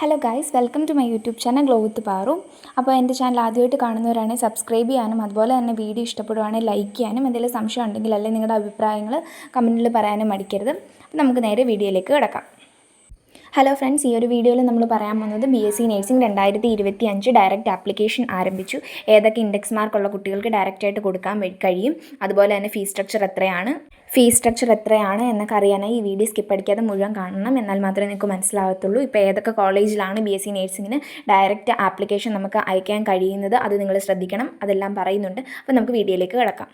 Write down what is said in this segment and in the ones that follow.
Hello guys welcome to my YouTube channel glow with Paru അപ്പോൾ എന്റെ channel ആദ്യമായിട്ട് കാണുന്നവരാണെങ്കിൽ സബ്സ്ക്രൈബ് ചെയ്യാനും അതുപോലെ തന്നെ വീഡിയോ ഇഷ്ടപ്പെടുവാണെങ്കിൽ ലൈക്ക് ചെയ്യാനും എന്തെങ്കിലും സംശയം ഉണ്ടെങ്കിൽ അല്ലെങ്കിൽ നിങ്ങളുടെ അഭിപ്രായങ്ങൾ കമന്റിൽ പറയാനും മടിക്കരുത്. അപ്പോൾ നമുക്ക് നേരെ വീഡിയോയിലേക്ക് കിടക്കാം. ഹലോ ഫ്രണ്ട്സ് ഈ ഒരു വീഡിയോയിൽ നമ്മൾ പറയാൻ പോകുന്നത് ബി എസ് സി നേഴ്സിംഗ് രണ്ടായിരത്തി ഇരുപത്തി അഞ്ച് ഡയറക്റ്റ് ആപ്ലിക്കേഷൻ ആരംഭിച്ചു. ഏതൊക്കെ ഇൻഡെക്സ് മാർക്കുള്ള കുട്ടികൾക്ക് ഡയറക്റ്റായിട്ട് കൊടുക്കാൻ കഴിയും. അതുപോലെ തന്നെ ഫീസ് സ്ട്രക്ചർ എത്രയാണ്? ഫീസ് സ്ട്രക്ചർ എത്രയാണ് എന്നൊക്കെ അറിയാനായി ഈ വീഡിയോ സ്കിപ്പ് അടിക്കാതെ മുഴുവൻ കാണണം. എന്നാൽ മാത്രമേ നിങ്ങൾക്ക് മനസ്സിലാവത്തുള്ളൂ. ഇപ്പോൾ ഏതൊക്കെ കോളേജിലാണ് ബി എസ് സി നേഴ്സിങ്ങിന് ഡയറക്റ്റ് ആപ്ലിക്കേഷൻ നമുക്ക് അയക്കാൻ കഴിയുന്നത്? അത് നിങ്ങൾ ശ്രദ്ധിക്കണം. അതെല്ലാം പറയുന്നുണ്ട്. അപ്പോൾ നമുക്ക് വീഡിയോയിലേക്ക് കിടക്കാം.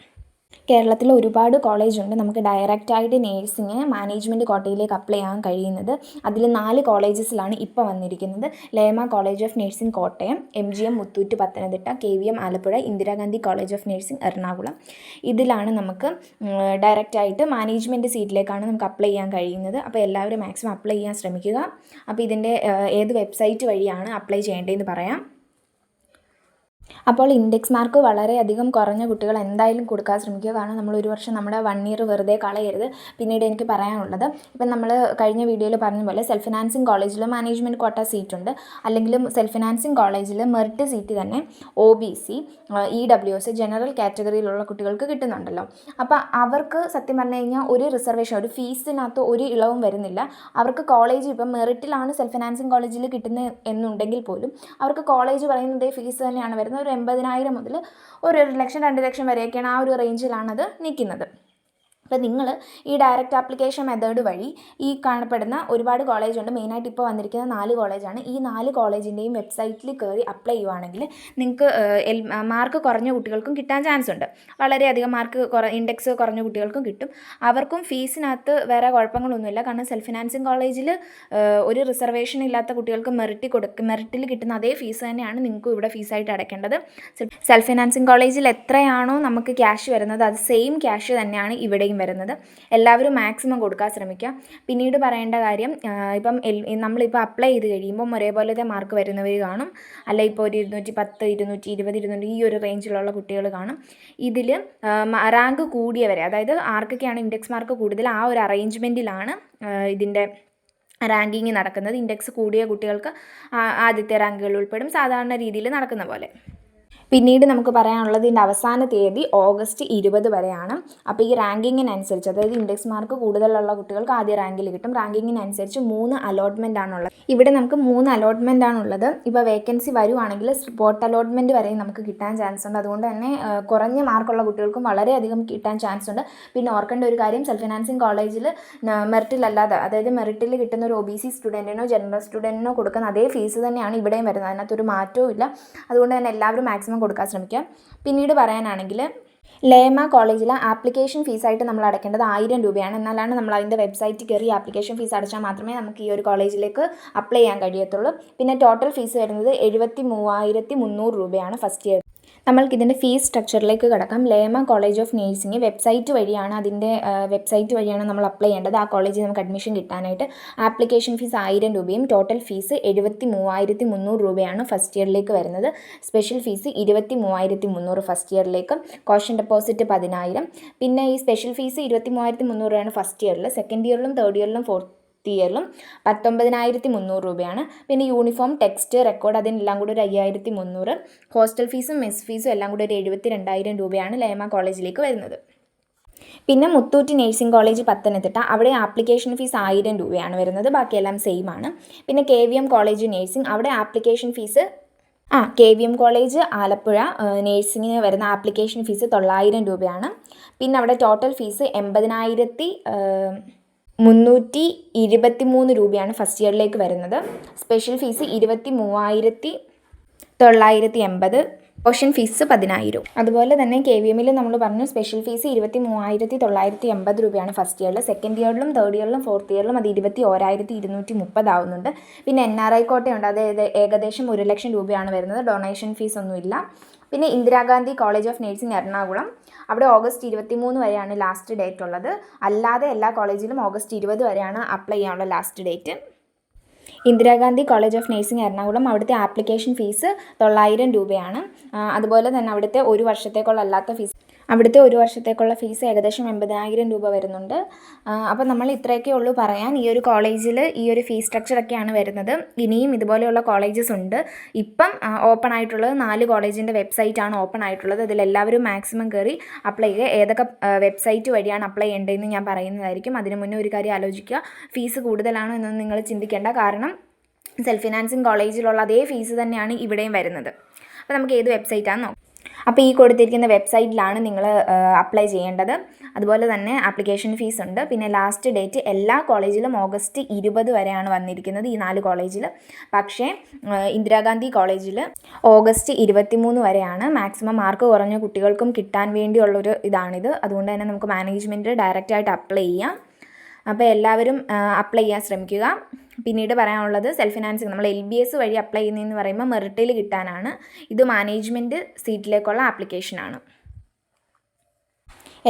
കേരളത്തിൽ ഒരുപാട് കോളേജുണ്ട്. നമുക്ക് ഡയറക്റ്റായിട്ട് നേഴ്സിങ് മാനേജ്മെന്റ് കോട്ടയിലേക്ക് അപ്ലൈ ചെയ്യാൻ കഴിയുന്നത്. അതിൽ നാല് കോളേജസിലാണ് ഇപ്പോൾ വന്നിരിക്കുന്നത്. Lema college of nursing Kottayam M G M Muthoot Pathanamthitta K V M Alappuzha Indira Gandhi college of nursing Ernakulam. ഇതിലാണ് നമുക്ക് ഡയറക്റ്റായിട്ട് മാനേജ്മെന്റ് സീറ്റിലേക്കാണ് നമുക്ക് അപ്ലൈ ചെയ്യാൻ കഴിയുന്നത്. അപ്പോൾ എല്ലാവരും മാക്സിമം അപ്ലൈ ചെയ്യാൻ ശ്രമിക്കുക. അപ്പോൾ ഇതിന്റെ ഏത് വെബ്സൈറ്റ് വഴിയാണ് അപ്ലൈ ചെയ്യേണ്ടതെന്ന് പറയാം. അപ്പോൾ ഇൻഡെക്സ് മാർക്ക് വളരെയധികം കുറഞ്ഞ കുട്ടികൾ എന്തായാലും കൊടുക്കാൻ ശ്രമിക്കുക. കാരണം നമ്മൾ ഒരു വർഷം നമ്മുടെ വൺ ഇയർ വെറുതെ കളയരുത്. പിന്നീട് എനിക്ക് പറയാനുള്ളത് ഇപ്പം നമ്മൾ കഴിഞ്ഞ വീഡിയോയിൽ പറഞ്ഞ പോലെ സെൽഫ് ഫിനാൻസിങ് കോളേജിൽ മാനേജ്മെന്റ് കോട്ട സീറ്റ് ഉണ്ട്. അല്ലെങ്കിലും സെൽഫ് ഫിനാൻസിങ് കോളേജിൽ മെറിറ്റ് സീറ്റ് തന്നെ O B C E W S general കാറ്റഗറിയിലുള്ള കുട്ടികൾക്ക് കിട്ടുന്നുണ്ടല്ലോ. അപ്പോൾ അവർക്ക് സത്യം പറഞ്ഞു കഴിഞ്ഞാൽ ഒരു റിസർവേഷൻ ഒരു ഫീസിനകത്ത് ഒരു ഇളവും വരുന്നില്ല. അവർക്ക് കോളേജ് ഇപ്പം മെറിറ്റിലാണ് സെൽഫ് ഫിനാൻസിങ് കോളേജിൽ കിട്ടുന്നത് എന്നുണ്ടെങ്കിൽ പോലും അവർക്ക് കോളേജ് പറയുന്നത് ഫീസ് തന്നെയാണ് വരുന്നത്. ഒരു എൺപതിനായിരം മുതൽ ഒരു ഒരു ലക്ഷം രണ്ട് ലക്ഷം വരെയൊക്കെയാണ് ആ ഒരു റേഞ്ചിലാണത് നിൽക്കുന്നത് അപ്പോൾ നിങ്ങൾ ഈ ഡയറക്റ്റ് ആപ്ലിക്കേഷൻ മെത്തേഡ് വഴി ഈ കാണപ്പെടുന്ന ഒരുപാട് കോളേജുണ്ട് മെയിനായിട്ട് ഇപ്പോൾ വന്നിരിക്കുന്ന നാല് കോളേജാണ് ഈ നാല് കോളേജിന്റെയും വെബ്സൈറ്റിൽ കയറി അപ്ലൈ ചെയ്യുവാണെങ്കിൽ നിങ്ങൾക്ക് മാർക്ക് കുറഞ്ഞ കുട്ടികൾക്കും കിട്ടാൻ ചാൻസ് ഉണ്ട്. വളരെയധികം മാർക്ക് കുറ ഇൻഡെക്സ് കുറഞ്ഞ കുട്ടികൾക്കും കിട്ടും. അവർക്കും ഫീസിനകത്ത് വേറെ കുഴപ്പങ്ങളൊന്നുമില്ല. കാരണം സെൽഫ് ഫിനാൻസിങ് കോളേജിൽ ഒരു റിസർവേഷൻ ഇല്ലാത്ത കുട്ടികൾക്ക് മെറിറ്റ് കൊടുക്കും മെറിറ്റിൽ കിട്ടുന്ന അതേ ഫീസ് തന്നെയാണ് നിങ്ങൾക്കും ഇവിടെ ഫീസായിട്ട് അടയ്ക്കേണ്ടത്. സെൽഫ് ഫിനാൻസിങ് കോളേജിൽ എത്രയാണോ നമുക്ക് ക്യാഷ് വരുന്നത് അത് സെയിം ക്യാഷ് തന്നെയാണ് ഇവിടെയും വരുന്നത്. എല്ലാവരും മാക്സിമം കൊടുക്കാൻ ശ്രമിക്കുക. പിന്നീട് പറയേണ്ട കാര്യം ഇപ്പം നമ്മളിപ്പോൾ അപ്ലൈ ചെയ്ത് കഴിയുമ്പം ഒരേപോലത്തെ മാർക്ക് വരുന്നവർ കാണും. അല്ല ഇപ്പോൾ ഒരു ഇരുന്നൂറ്റി പത്ത് ഇരുന്നൂറ്റി ഇരുപത് ഇരുന്നൂറ്റി ഈ ഒരു റേഞ്ചിലുള്ള കുട്ടികൾ കാണും. ഇതിൽ റാങ്ക് കൂടിയവരെ അതായത് ആർക്കൊക്കെയാണ് ഇൻഡെക്സ് മാർക്ക് കൂടുതൽ ആ ഒരു അറേഞ്ച്മെന്റിലാണ് ഇതിന്റെ റാങ്കിങ് നടക്കുന്നത്. ഇൻഡെക്സ് കൂടിയ കുട്ടികൾക്ക് ആദ്യത്തെ റാങ്കുകൾ ഉൾപ്പെടും. സാധാരണ രീതിയിൽ നടക്കുന്ന പോലെ. പിന്നീട് നമുക്ക് പറയാനുള്ളത് ഇതിന്റെ അവസാന തീയതി ഓഗസ്റ്റ് ഇരുപത് വരെയാണ്. അപ്പോൾ ഈ റാങ്കിങ്ങിനനുസരിച്ച് അതായത് ഇൻഡെക്സ് മാർക്ക് കൂടുതലുള്ള കുട്ടികൾക്ക് ആദ്യ റാങ്കിൽ കിട്ടും. റാങ്കിങ്ങിനനുസരിച്ച് മൂന്ന് അലോട്ട്മെന്റ് ആണുള്ളത്. ഇവിടെ നമുക്ക് മൂന്ന് അലോട്ട്മെന്റ് ആണുള്ളത്. ഇപ്പോൾ വേക്കൻസി വരുവാണെങ്കിൽ സ്പോട്ട് അലോട്ട്മെന്റ് വരെയും നമുക്ക് കിട്ടാൻ ചാൻസ് ഉണ്ട്. അതുകൊണ്ട് തന്നെ കുറഞ്ഞ മാർക്കുള്ള കുട്ടികൾക്കും വളരെയധികം കിട്ടാൻ ചാൻസ് ഉണ്ട്. പിന്നെ ഓർക്കേണ്ട ഒരു കാര്യം സെൽഫ് ഫിനാൻസിങ് കോളേജിൽ മെറിറ്റിലല്ലാതെ അതായത് മെറിറ്റിൽ കിട്ടുന്ന ഒരു ഒ ബി സി സ്റ്റുഡന്റിനോ ജനറൽ സ്റ്റുഡന്റിനോ കൊടുക്കുന്ന അതേ ഫീസ് തന്നെയാണ് ഇവിടെയും വരുന്നത്. അതിനകത്തൊരു മാറ്റവും ഇല്ല. അതുകൊണ്ട് തന്നെ എല്ലാവരും മാക്സിമം കൊടുക്കാൻ ശ്രമിക്കുക പിന്നീട് പറയാനാണെങ്കിൽ ലേമ കോളേജിൽ ആപ്ലിക്കേഷൻ ഫീസായിട്ട് നമ്മൾ അടയ്ക്കേണ്ടത് ആയിരം രൂപയാണ്. എന്നാലാണ് നമ്മൾ അതിന്റെ വെബ്സൈറ്റിൽ കയറി ആപ്ലിക്കേഷൻ ഫീസ് അടച്ചാൽ മാത്രമേ നമുക്ക് ഈ ഒരു കോളേജിലേക്ക് അപ്ലൈ ചെയ്യാൻ കഴിയത്തുള്ളൂ. പിന്നെ ടോട്ടൽ ഫീസ് വരുന്നത് എഴുപത്തി മൂവായിരത്തി മുന്നൂറ് രൂപയാണ് ഫസ്റ്റ് ഇയർ നമ്മൾക്ക് ഇതിന്റെ ഫീസ് സ്ട്രക്ചറിലേക്ക് കിടക്കാം. Lema college of nursing website വഴിയാണ് അതിന്റെ വെബ്സൈറ്റ് വഴിയാണ് നമ്മൾ അപ്ലൈ ചെയ്യേണ്ടത്. ആ കോളേജിൽ നമുക്ക് അഡ്മിഷൻ കിട്ടാനായിട്ട് ആപ്ലിക്കേഷൻ ഫീസ് ആയിരം രൂപയും ടോട്ടൽ ഫീസ് എഴുപത്തി മൂവായിരത്തി മുന്നൂറ് രൂപയാണ് ഫസ്റ്റ് ഇയറിലേക്ക് വരുന്നത്. സ്പെഷ്യൽ ഫീസ് ഇരുപത്തി മൂവായിരത്തി മുന്നൂറ് ഫസ്റ്റ് ഇയറിലേക്ക് കോഷൻ ഡെപ്പോസിറ്റ് പതിനായിരം. പിന്നെ ഈ സ്പെഷ്യൽ ഫീസ് ഇരുപത്തി മൂവായിരത്തി മുന്നൂറ് രൂപയാണ് ഫസ്റ്റ് ഇയറിൽ. സെക്കൻഡ് ഇയറിലും തേർഡ് ഇയറിലും ഫോർത്ത് ഇയറിലും പത്തൊമ്പതിനായിരത്തി മുന്നൂറ് രൂപയാണ്. പിന്നെ യൂണിഫോം ടെക്സ്റ്റ് റെക്കോർഡ് അതിനെല്ലാം കൂടി ഒരു അയ്യായിരത്തി മുന്നൂറ് ഹോസ്റ്റൽ ഫീസും മെസ് ഫീസും എല്ലാം കൂടി ഒരു എഴുപത്തി രണ്ടായിരം രൂപയാണ് ലേമ കോളേജിലേക്ക് വരുന്നത്. പിന്നെ മുത്തൂറ്റ് നേഴ്സിംഗ് കോളേജ് പത്തനംതിട്ട അവിടെ ആപ്ലിക്കേഷൻ ഫീസ് ആയിരം രൂപയാണ് വരുന്നത്. ബാക്കിയെല്ലാം സെയിം ആണ്. പിന്നെ K V M college nursing അവിടെ ആപ്ലിക്കേഷൻ ഫീസ് ആ K V M college Alappuzha നേഴ്സിങ്ങിന് വരുന്ന ആപ്ലിക്കേഷൻ ഫീസ് തൊള്ളായിരം രൂപയാണ്. പിന്നെ അവിടെ ടോട്ടൽ ഫീസ് എൺപതിനായിരത്തി മുന്നൂറ്റി ഇരുപത്തി മൂന്ന് രൂപയാണ് ഫസ്റ്റ് ഇയറിലേക്ക് വരുന്നത്. സ്പെഷ്യൽ ഫീസ് ഇരുപത്തി മൂവായിരത്തി തൊള്ളായിരത്തി എൺപത് ഓഷൻ ഫീസ് പതിനായിരം. അതുപോലെ തന്നെ കെ വി എമ്മിൽ നമ്മൾ പറഞ്ഞു സ്പെഷ്യൽ ഫീസ് ഇരുപത്തി മൂവായിരത്തി തൊള്ളായിരത്തി എൺപത് രൂപയാണ് ഫസ്റ്റ് ഇയറിൽ സെക്കൻഡ് ഇയറിലും തേർഡ് ഇയറിലും ഫോർത്ത് ഇയറിലും അത് ഇരുപത്തി ഓരായിരത്തി ഇരുന്നൂറ്റി മുപ്പതാവുന്നുണ്ട് പിന്നെ എൻ ആർ ഐ കോട്ടയുണ്ട്. അത് ഏകദേശം ഒരു ലക്ഷം രൂപയാണ് വരുന്നത്. ഡൊണേഷൻ ഫീസ് ഒന്നുമില്ല പിന്നെ Indira Gandhi college of nursing Ernakulam. അവിടെ ഓഗസ്റ്റ് ഇരുപത്തി മൂന്ന് വരെയാണ് ലാസ്റ്റ് ഡേറ്റ് ഉള്ളത്. അല്ലാതെ എല്ലാ കോളേജിലും ഓഗസ്റ്റ് ഇരുപത് വരെയാണ് അപ്ലൈ ചെയ്യാനുള്ള last date Indira Gandhi college of nursing Ernakulam അവിടുത്തെ ആപ്ലിക്കേഷൻ ഫീസ് തൊള്ളായിരം രൂപയാണ്. അതുപോലെ തന്നെ അവിടുത്തെ ഒരു വർഷത്തേക്കുള്ള അല്ലാത്ത ഫീസ് അവിടുത്തെ ഒരു വർഷത്തേക്കുള്ള ഫീസ് ഏകദേശം എൺപതിനായിരം രൂപ വരുന്നുണ്ട്. അപ്പോൾ നമ്മൾ ഇത്രയൊക്കെ ഉള്ളൂ പറയാൻ. ഈ ഒരു കോളേജിൽ ഈ ഒരു ഫീസ് സ്ട്രക്ചറൊക്കെയാണ് വരുന്നത്. ഇനിയും ഇതുപോലെയുള്ള കോളേജസ് ഉണ്ട്. ഇപ്പം ഓപ്പൺ ആയിട്ടുള്ളത് നാല് കോളേജിന്റെ ആണ് ഓപ്പൺ ആയിട്ടുള്ളത്. അതിലെല്ലാവരും മാക്സിമം കയറി അപ്ലൈ ചെയ്യുക. ഏതൊക്കെ വെബ്സൈറ്റ് വഴിയാണ് അപ്ലൈ ചെയ്യേണ്ടതെന്ന് ഞാൻ പറയുന്നതായിരിക്കും. അതിന് മുന്നേ ഒരു കാര്യം ആലോചിക്കുക. ഫീസ് കൂടുതലാണോ എന്നൊന്നും നിങ്ങൾ ചിന്തിക്കേണ്ട. കാരണം സെൽഫ് ഫിനാൻസിങ് കോളേജിലുള്ള അതേ ഫീസ് തന്നെയാണ് ഇവിടെയും വരുന്നത്. അപ്പോൾ നമുക്ക് ഏത് വെബ്സൈറ്റാണെന്ന് നോക്കാം. അപ്പോൾ ഈ കൊടുത്തിരിക്കുന്ന വെബ്സൈറ്റിലാണ് നിങ്ങൾ അപ്ലൈ ചെയ്യേണ്ടത്. അതുപോലെ തന്നെ ആപ്ലിക്കേഷൻ ഫീസ് ഉണ്ട്. പിന്നെ ലാസ്റ്റ് ഡേറ്റ് എല്ലാ കോളേജിലും ഓഗസ്റ്റ് ഇരുപത് വരെയാണ് വന്നിരിക്കുന്നത് ഈ നാല് കോളേജിൽ. പക്ഷേ ഇന്ദിരാഗാന്ധി കോളേജിൽ ഓഗസ്റ്റ് ഇരുപത്തിമൂന്ന് വരെയാണ് മാക്സിമം മാർക്ക് കുറഞ്ഞ കുട്ടികൾക്കും കിട്ടാൻ വേണ്ടിയുള്ളൊരു ഇതാണിത്. അതുകൊണ്ട് തന്നെ നമുക്ക് മാനേജ്മെന്റ് ഡയറക്റ്റായിട്ട് അപ്ലൈ ചെയ്യാം. അപ്പോൾ എല്ലാവരും അപ്ലൈ ചെയ്യാൻ ശ്രമിക്കുക. പിന്നീട് പറയാനുള്ളത് സെൽഫ് ഫിനാൻസിങ് നമ്മൾ എൽ ബി എസ് വഴി അപ്ലൈ ചെയ്യുന്നതെന്ന് പറയുമ്പോൾ മെറിറ്റിൽ കിട്ടാനാണ്. ഇത് മാനേജ്മെന്റ് സീറ്റിലേക്കുള്ള ആപ്ലിക്കേഷനാണ്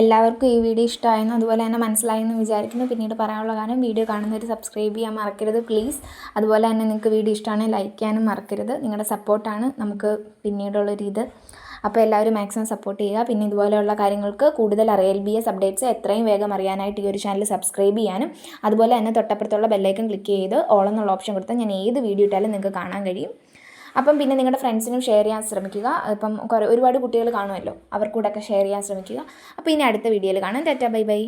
എല്ലാവർക്കും ഈ വീഡിയോ ഇഷ്ടമായെന്ന് അതുപോലെ തന്നെ മനസ്സിലായെന്ന് വിചാരിക്കുന്നു. പിന്നീട് പറയാനുള്ള കാരണം വീഡിയോ കാണുന്നവർ സബ്സ്ക്രൈബ് ചെയ്യാൻ മറക്കരുത് പ്ലീസ് അതുപോലെ തന്നെ നിങ്ങൾക്ക് വീഡിയോ ഇഷ്ടമാണെങ്കിൽ ലൈക്ക് ചെയ്യാനും മറക്കരുത്. നിങ്ങളുടെ സപ്പോർട്ടാണ് നമുക്ക് പിന്നീടുള്ളൊരു ഇത് അപ്പോൾ എല്ലാവരും മാക്സിമം സപ്പോർട്ട് ചെയ്യുക. പിന്നെ ഇതുപോലെയുള്ള കാര്യങ്ങൾക്ക് കൂടുതൽ അറിയാം എൽ ബി എസ് അപ്ഡേറ്റ്സ് എത്രയും വേഗം അറിയാനായിട്ട് ഈ ഒരു ചാനൽ സബ്സ്ക്രൈബ് ചെയ്യാനും അതുപോലെ തന്നെ തൊട്ടപ്പുറത്തുള്ള ബെല്ലൈക്കൺ ക്ലിക്ക് ചെയ്ത് ഓൾ എന്നുള്ള ഓപ്ഷൻ കൊടുത്താൽ ഞാൻ ഏത് വീഡിയോ ഇട്ടാലും നിങ്ങൾക്ക് കാണാൻ കഴിയും. അപ്പം പിന്നെ നിങ്ങളുടെ ഫ്രണ്ട്സിനും ഷെയർ ചെയ്യാൻ ശ്രമിക്കുക. ഇപ്പം കുറേ ഒരുപാട് കുട്ടികൾ കാണുമല്ലോ. അവർക്കൂടെയൊക്കെ ഷെയർ ചെയ്യാൻ ശ്രമിക്കുക. അപ്പോൾ ഇനി അടുത്ത വീഡിയോയിൽ കാണാം. ടാറ്റാ ബൈ ബൈ.